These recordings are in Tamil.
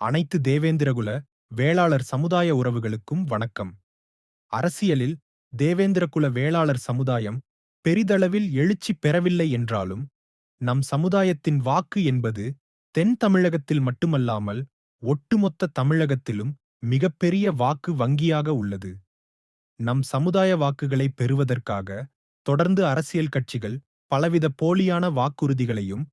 அனைத்து தேவேந்திரகுல வேளாளர் சமுதாய உறவுகளுக்கும் வணக்கம். அரசியலில் தேவேந்திரகுல வேளாளர் சமுதாயம் பெரிதளவில் எழுச்சி பெறவில்லை என்றாலும் நம் சமுதாயத்தின் வாக்கு என்பது தென் தமிழகத்தில் மட்டுமல்லாமல் ஒட்டுமொத்த தமிழகத்திலும் மிகப்பெரிய வாக்கு வங்கியாக உள்ளது. நம் சமுதாய வாக்குகளை பெறுவதற்காக தொடர்ந்து அரசியல் கட்சிகள் பலவித போலியான வாக்குறுதிகளையும்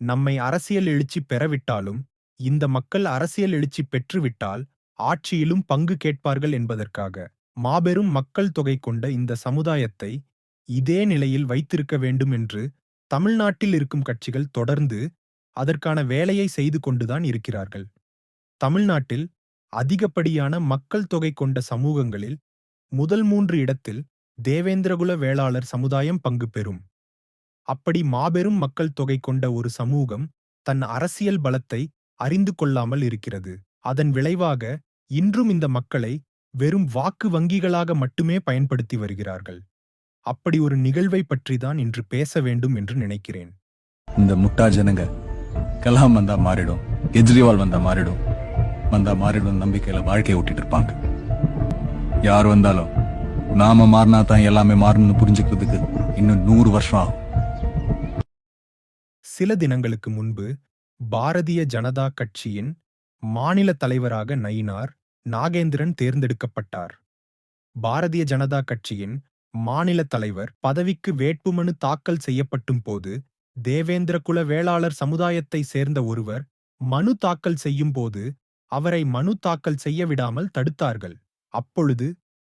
நம்மை அரசியல் எழுச்சி பெறவிட்டாலும் இந்த மக்கள் அரசியல் எழுச்சி பெற்றுவிட்டால் ஆட்சியிலும் பங்கு கேட்பார்கள் என்பதற்காக. மாபெரும் மக்கள் தொகை கொண்ட இந்த சமுதாயத்தை இதே நிலையில் வைத்திருக்க வேண்டும் என்று தமிழ்நாட்டில் இருக்கும் கட்சிகள் தொடர்ந்து அதற்கான வேலையை செய்து கொண்டுதான் இருக்கிறார்கள். தமிழ்நாட்டில் அதிகப்படியான மக்கள் தொகை கொண்ட சமூகங்களில் முதல் மூன்று இடத்தில் தேவேந்திரகுல வேளாளர் சமுதாயம் பங்கு பெறும். அப்படி மாபெரும் மக்கள் தொகை கொண்ட ஒரு சமூகம் தன் அரசியல் பலத்தை அறிந்து கொள்ளாமல் இருக்கிறது. அதன் விளைவாக இன்றும் இந்த மக்களை வெறும் வாக்கு வங்கிகளாக மட்டுமே பயன்படுத்தி வருகிறார்கள். அப்படி ஒரு நிகழ்வை பற்றிதான் இன்று பேச வேண்டும் என்று நினைக்கிறேன். இந்த முட்டா ஜனங்க கலாம் வந்தா மாறிடும் கெஜ்ரிவால் வந்தா மாறிடும் வந்தா மாறிடும் நம்பிக்கையில வாழ்க்கையை ஓட்டிட்டு இருப்பாங்க. யார் வந்தாலும் நாம மாறினா தான் எல்லாமே மாறணும்னு புரிஞ்சுக்கிறதுக்கு இன்னும் நூறு வருஷம் ஆகும். சில தினங்களுக்கு முன்பு பாரதிய ஜனதா கட்சியின் மாநில தலைவராக நயினார் நாகேந்திரன் தேர்ந்தெடுக்கப்பட்டார். பாரதிய ஜனதா கட்சியின் மாநில தலைவர் பதவிக்கு வேட்புமனு தாக்கல் செய்யப்பட்டும் போது தேவேந்திரகுல வேளாளர் சமுதாயத்தைச் சேர்ந்த ஒருவர் மனு தாக்கல் செய்யும் போது அவரை மனு தாக்கல் செய்ய விடாமல் தடுத்தார்கள். அப்பொழுது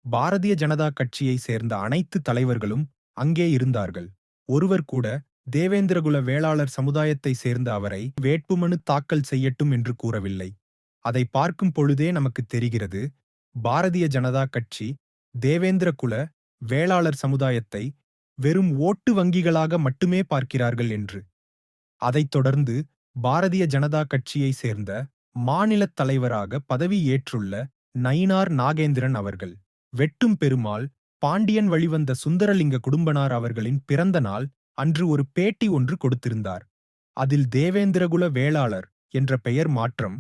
பாரதிய ஜனதா கட்சியைச் சேர்ந்த அனைத்து தலைவர்களும் அங்கே இருந்தார்கள். ஒருவர் கூட தேவேந்திரகுல வேளாளர் சமுதாயத்தை சேர்ந்த அவரை வேட்புமனு தாக்கல் செய்யட்டும் என்று கூறவில்லை. அதை பார்க்கும் பொழுதே நமக்கு தெரிகிறது பாரதிய ஜனதா கட்சி தேவேந்திரகுல வேளாளர் சமுதாயத்தை வெறும் ஓட்டு வங்கிகளாக மட்டுமே பார்க்கிறார்கள் என்று. அதைத் தொடர்ந்து பாரதிய ஜனதா கட்சியை சேர்ந்த மாநிலத் தலைவராக பதவி ஏற்றுள்ள நயினார் நாகேந்திரன் அவர்கள் வெட்டும் பெருமாள் பாண்டியன் வழிவந்த சுந்தரலிங்க குடும்பனார் அவர்களின் பிறந்த நாள் அன்று ஒரு பேட்டி ஒன்று கொடுத்திருந்தார். அதில் தேவேந்திரகுல வேளாளர் என்ற பெயர் மாற்றம்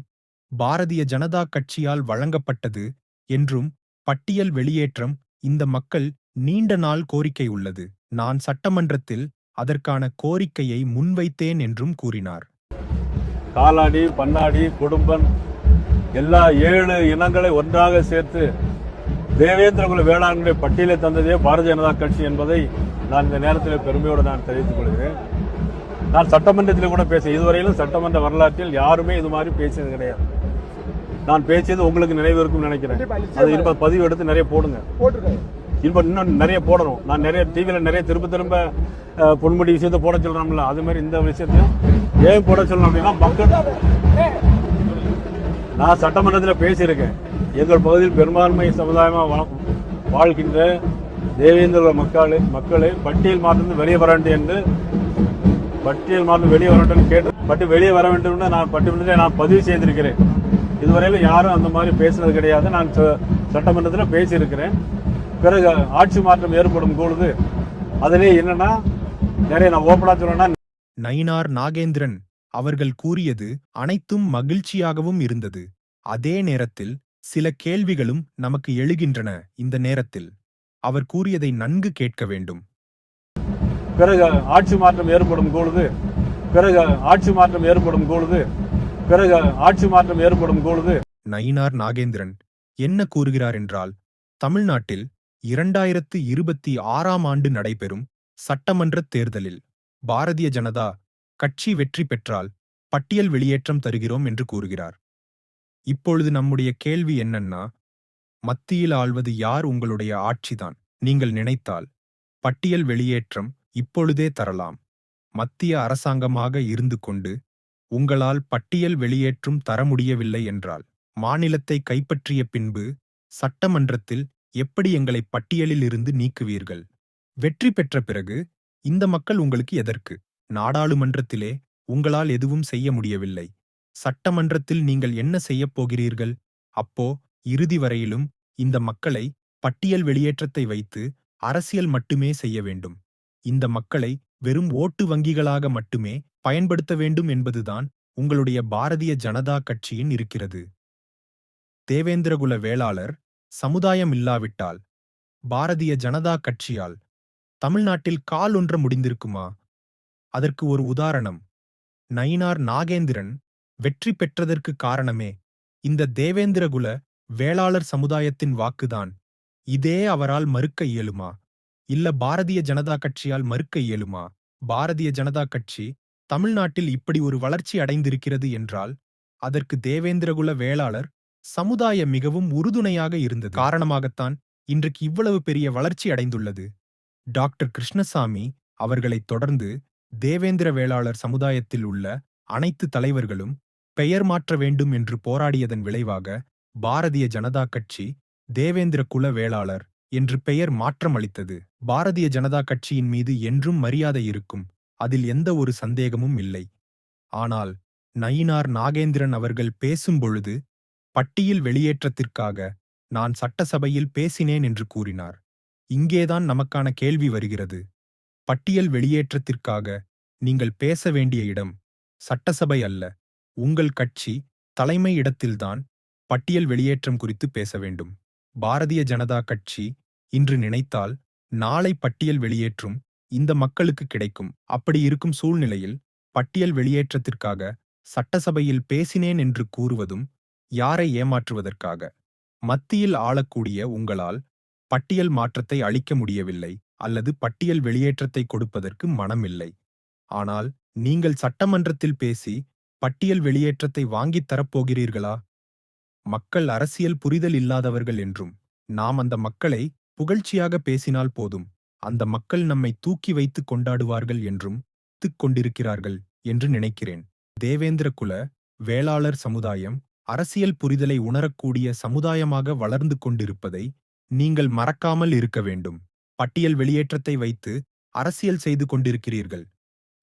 பாரதிய ஜனதா கட்சியால் வழங்கப்பட்டது என்றும் பட்டியல் வெளியேற்றம் இந்த மக்கள் நீண்ட நாள் கோரிக்கை உள்ளது. நான் சட்டமன்றத்தில் அதற்கான கோரிக்கையை முன்வைத்தேன் என்றும் கூறினார். காலாடி பன்னாடி குடும்பம் எல்லா ஏழு இனங்களை ஒன்றாக சேர்த்து தேவேந்திரகுல வேளாண்மை பட்டியலை தந்ததே பாரதிய ஜனதா கட்சி என்பதை நான் இந்த நேரத்தில் பெருமையோடு நான் தெரிவித்துக் கொள்கிறேன். நான் சட்டமன்றத்தில் கூட பேச இதுவரையிலும் சட்டமன்ற வரலாற்றில் யாருமே இது மாதிரி பேசியது கிடையாது. நான் பேசியது உங்களுக்கு நினைவு இருக்கும்னு நினைக்கிறேன் அது இருப்ப பதிவு எடுத்து நிறைய போடுங்க. இன்னும் இன்னும் நிறைய போடணும். நான் நிறைய டிவியில் நிறைய திரும்ப திரும்ப பொன்முடி விஷயத்தை போட சொல்றோம்ல அது மாதிரி இந்த விஷயத்தையும் ஏன் போட சொல்லணும் அப்படின்னா மக்கள் நான் சட்டமன்றத்தில் பேசியிருக்கேன். எங்கள் பகுதியில் பெரும்பான்மை சமுதாயமாக வாழ்கின்ற தேவேந்திர மக்களை மக்களை பட்டியல் மாற்றம் வெளியே வர வேண்டும் என்று பட்டியல் மாற்றம் வெளியே வர வேண்டும் கேட்டு பட்டு வெளியே வர வேண்டும் என்று நான் பட்டிமன்றத்தில் நான் பதிவு செய்திருக்கிறேன். இதுவரையிலும் யாரும் அந்த மாதிரி பேசினது கிடையாது. நான் ச- சட்டமன்றத்தில் பேசியிருக்கிறேன். பிறகு ஆட்சி மாற்றம் ஏற்படும் பொழுது அதிலே என்னன்னா நிறைய நான் ஓப்பனாக சொல்லணும்னா நயினார் நாகேந்திரன் அவர்கள் கூறியது அனைத்தும் மகிழ்ச்சியாகவும் இருந்தது. அதே நேரத்தில் சில கேள்விகளும் நமக்கு எழுகின்றன இந்த நேரத்தில். அவர் கூறியதை நன்கு கேட்க வேண்டும். பிறகு ஆட்சி மாற்றம் ஏற்படும் பொழுது பிறகு ஆட்சி மாற்றம் ஏற்படும் பொழுது பிறகு ஆட்சி மாற்றம் ஏற்படும் பொழுது. நயினார் நாகேந்திரன் என்ன கூறுகிறார் என்றால் தமிழ்நாட்டில் இரண்டாயிரத்து இருபத்தி ஆறாம் ஆண்டு நடைபெறும் சட்டமன்ற தேர்தலில் பாரதிய ஜனதா கட்சி வெற்றி பெற்றால் பட்டியல் வெளியேற்றம் தருகிறோம் என்று கூறுகிறார். இப்பொழுது நம்முடைய கேள்வி என்னன்னா மத்தியில் ஆள்வது யார் உங்களுடைய ஆட்சிதான்? நீங்கள் நினைத்தால் பட்டியல் வெளியேற்றம் இப்பொழுதே தரலாம். மத்திய அரசாங்கமாக இருந்து கொண்டு உங்களால் பட்டியல் வெளியேற்றும் தர முடியவில்லை என்றால் மாநிலத்தை கைப்பற்றிய பின்பு சட்டமன்றத்தில் எப்படி எங்களை பட்டியலில் இருந்து நீக்குவீர்கள்? வெற்றி பெற்ற பிறகு இந்த மக்கள் உங்களுக்கு எதற்கு? நாடாளுமன்றத்திலே உங்களால் எதுவும் செய்ய முடியவில்லை. சட்டமன்றத்தில் நீங்கள் என்ன செய்யப் போகிறீர்கள்? அப்போ இறுதி வரையிலும் இந்த மக்களை பட்டியல் வெளியேற்றத்தை வைத்து அரசியல் மட்டுமே செய்ய வேண்டும். இந்த மக்களை வெறும் ஓட்டு வங்கிகளாக மட்டுமே பயன்படுத்த வேண்டும் என்பதுதான் உங்களுடைய பாரதிய ஜனதா கட்சியின் இருக்கிறது. தேவேந்திரகுல வேளாளர் சமுதாயம் இல்லாவிட்டால் பாரதிய ஜனதா கட்சியால் தமிழ்நாட்டில் கால் ஒன்ற முடிந்திருக்குமா? அதற்கு ஒரு உதாரணம். நயினார் நாகேந்திரன் வெற்றி பெற்றதற்கு காரணமே இந்த தேவேந்திரகுல வேளாளர் சமுதாயத்தின் வாக்குதான். இதே அவரால் மறுக்க இயலுமா? இல்ல பாரதிய ஜனதா கட்சியால் மறுக்க இயலுமா? பாரதிய ஜனதா கட்சி தமிழ்நாட்டில் இப்படி ஒரு வளர்ச்சி அடைந்திருக்கிறது என்றால் அதற்கு தேவேந்திரகுல வேளாளர் சமுதாயம் மிகவும் உறுதுணையாக இருந்தது. காரணமாகத்தான் இன்றைக்கு இவ்வளவு பெரிய வளர்ச்சி அடைந்துள்ளது. டாக்டர் கிருஷ்ணசாமி அவர்களைத் தொடர்ந்து தேவேந்திர வேளாளர் சமுதாயத்தில் உள்ள அனைத்து தலைவர்களும் பெயர் மாற்ற வேண்டும் என்று போராடியதன் விளைவாக பாரதிய ஜனதா கட்சி தேவேந்திர குல வேளாளர் என்று பெயர் மாற்றமளித்தது பாரதிய ஜனதா கட்சியின் மீது என்றும் மரியாதை இருக்கும். அதில் எந்த ஒரு சந்தேகமும் இல்லை. ஆனால் நயினார் நாகேந்திரன் அவர்கள் பேசும்பொழுது பட்டியல் வெளியேற்றத்திற்காக நான் சட்டசபையில் பேசினேன் என்று கூறினார். இங்கேதான் நமக்கான கேள்வி வருகிறது. பட்டியல் வெளியேற்றத்திற்காக நீங்கள் பேச வேண்டிய இடம் சட்டசபை அல்ல. உங்கள் கட்சி தலைமை இடத்தில்தான் பட்டியல் வெளியேற்றம் குறித்து பேச வேண்டும். பாரதிய ஜனதா கட்சி இன்று நினைத்தால் நாளை பட்டியல் வெளியேற்றும் இந்த மக்களுக்கு கிடைக்கும். அப்படி இருக்கும் சூழ்நிலையில் பட்டியல் வெளியேற்றத்திற்காக சட்டசபையில் பேசினேன் என்று கூறுவதும் யாரை ஏமாற்றுவதற்காக? மத்தியில் ஆளக்கூடிய உங்களால் பட்டியல் மாற்றத்தை அளிக்க முடியவில்லை அல்லது பட்டியல் வெளியேற்றத்தை கொடுப்பதற்கு மனமில்லை. ஆனால் நீங்கள் சட்டமன்றத்தில் பேசி பட்டியல் வெளியேற்றத்தை வாங்கித் தரப்போகிறீர்களா? மக்கள் அரசியல் புரிதல் இல்லாதவர்கள் என்றும் நாம் அந்த மக்களை புகழ்ச்சியாக பேசினால் போதும் அந்த மக்கள் நம்மை தூக்கி வைத்து கொண்டாடுவார்கள் என்றும் கொண்டிருக்கிறார்கள் என்று நினைக்கிறேன். தேவேந்திர குல வேளாளர் சமுதாயம் அரசியல் புரிதலை உணரக்கூடிய சமுதாயமாக வளர்ந்து கொண்டிருப்பதை நீங்கள் மறக்காமல் இருக்க வேண்டும். பட்டியல் வெளியேற்றத்தை வைத்து அரசியல் செய்து கொண்டிருக்கிறீர்கள்.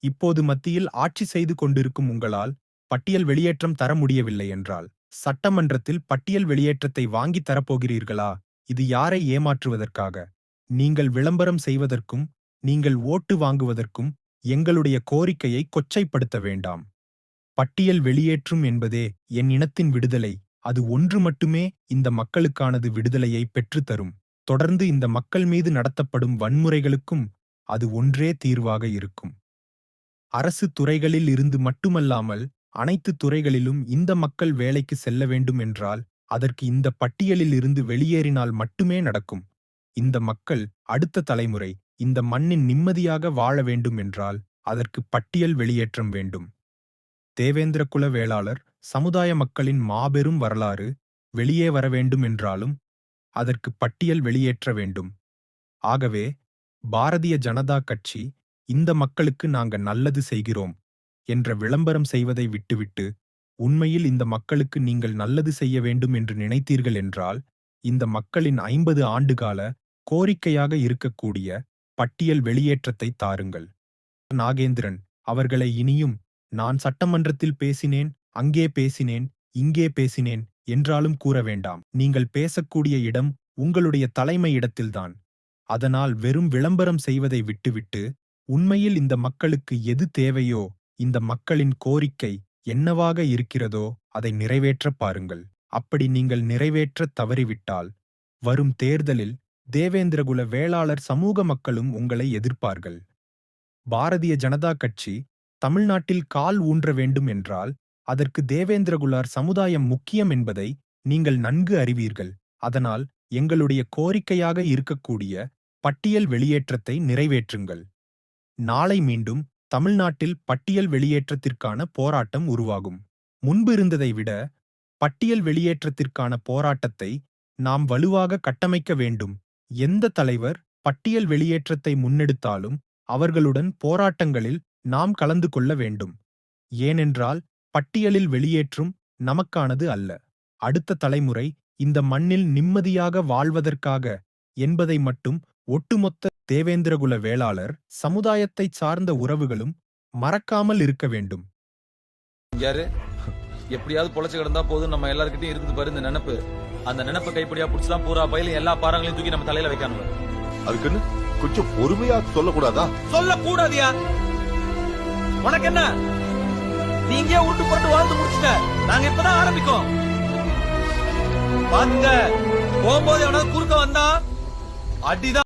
இப்போது மத்தியில் ஆட்சி செய்து கொண்டிருக்கும் உங்களால் பட்டியல் வெளியேற்றம் தர முடியவில்லை என்றால் சட்டமன்றத்தில் பட்டியல் வெளியேற்றத்தை வாங்கித் தரப்போகிறீர்களா? இது யாரை ஏமாற்றுவதற்காக? நீங்கள் விளம்பரம் செய்வதற்கும் நீங்கள் ஓட்டு வாங்குவதற்கும் எங்களுடைய கோரிக்கையை கொச்சைப்படுத்த வேண்டாம். பட்டியல் வெளியேற்றும் என்பதே என் இனத்தின் விடுதலை. அது ஒன்று மட்டுமே இந்த மக்களுக்கானது விடுதலையை பெற்றுத்தரும். தொடர்ந்து இந்த மக்கள் மீது நடத்தப்படும் வன்முறைகளுக்கும் அது ஒன்றே தீர்வாக இருக்கும். அரசு துறைகளில் இருந்து மட்டுமல்லாமல் அனைத்து துறைகளிலும் இந்த மக்கள் வேலைக்கு செல்ல வேண்டும் என்றால் அதற்கு இந்த பட்டியலில் இருந்து வெளியேறினால் மட்டுமே நடக்கும். இந்த மக்கள் அடுத்த தலைமுறை இந்த மண்ணின் நிம்மதியாக வாழ வேண்டும் என்றால் அதற்கு பட்டியல் வெளியேற்றம் வேண்டும். தேவேந்திர குல வேளாளர் சமுதாய மக்களின் மாபெரும் வரலாறு வெளியே வர வேண்டும் என்றாலும் அதற்கு பட்டியல் வெளியேற்ற வேண்டும். ஆகவே பாரதிய ஜனதா கட்சி இந்த மக்களுக்கு நாங்க நல்லது செய்கிறோம். என்ற விளம்பரம் செய்வதை விட்டுவிட்டு உண்மையில் இந்த மக்களுக்கு நீங்கள் நல்லது செய்ய வேண்டும் என்று நினைத்தீர்கள் என்றால் இந்த மக்களின் ஐம்பது ஆண்டுகால கோரிக்கையாக இருக்கக்கூடிய பட்டியல் வெளியேற்றத்தை தாருங்கள். நாகேந்திரன் அவர்களை இனியும் நான் சட்டமன்றத்தில் பேசினேன் அங்கே பேசினேன் இங்கே பேசினேன் என்றாலும் கூற வேண்டாம். நீங்கள் பேசக்கூடிய இடம் உங்களுடைய தலைமை இடத்தில்தான். அதனால் வெறும் விளம்பரம் செய்வதை விட்டுவிட்டு உண்மையில் இந்த மக்களுக்கு எது தேவையோ இந்த மக்களின் கோரிக்கை என்னவாக இருக்கிறதோ அதை நிறைவேற்றப் பாருங்கள். அப்படி நீங்கள் நிறைவேற்றத் தவறிவிட்டால் வரும் தேர்தலில் தேவேந்திரகுல வேளாளர் சமூக மக்களும் உங்களை எதிர்ப்பார்கள். பாரதிய ஜனதா கட்சி தமிழ்நாட்டில் கால் ஊன்ற வேண்டும் என்றால் அதற்கு தேவேந்திரகுலார் சமுதாயம் முக்கியம் என்பதை நீங்கள் நன்கு அறிவீர்கள். அதனால் எங்களுடைய கோரிக்கையாக இருக்கக்கூடிய பட்டியல் வெளியேற்றத்தை நிறைவேற்றுங்கள். நாளை மீண்டும் தமிழ்நாட்டில் பட்டியல் வெளியேற்றத்திற்கான போராட்டம் உருவாகும். முன்பு இருந்ததை விட பட்டியல் வெளியேற்றத்திற்கான போராட்டத்தை நாம் வலுவாக கட்டமைக்க வேண்டும். எந்த தலைவர் பட்டியல் வெளியேற்றத்தை முன்னெடுத்தாலும் அவர்களுடன் போராட்டங்களில் நாம் கலந்து கொள்ள வேண்டும். ஏனென்றால் பட்டியலில் வெளியேற்றும் நமக்கானது அல்ல. அடுத்த தலைமுறை இந்த மண்ணில் நிம்மதியாக வாழ்வதற்காக என்பதை மட்டும் ஒட்டுமொத்த தேவேந்திரகுல வேளாளர் சமுதாயத்தைச் சார்ந்த உறவுகளும் மறக்காமல் இருக்க வேண்டும். யாரு? எப்படியாவது பொழைச்சு கிடந்தா போதும். நம்ம எல்லார்கிட்டயும் இருக்குது பாரு இந்த நினைப்பு. அந்த நினைப்பை கைப்படியா புடிச்சுதான் பூரா பயில எல்லா பாறாங்களையும் தூக்கி நம்ம தலையில வைக்கணும் அதுக்குன்னு கொஞ்சம் பொறுமையா சொல்லக்கூடாதா? சொல்ல கூடாதியா உனக்கு என்ன நீங்க உருட்டு புரட்டு வாழ்ந்து முடிச்சிட்ட. நாங்க இப்பதான் ஆரம்பிக்கோம். பாத்துங்க போகும்போது எவனாவது குறுக்க வந்தா அடிதான்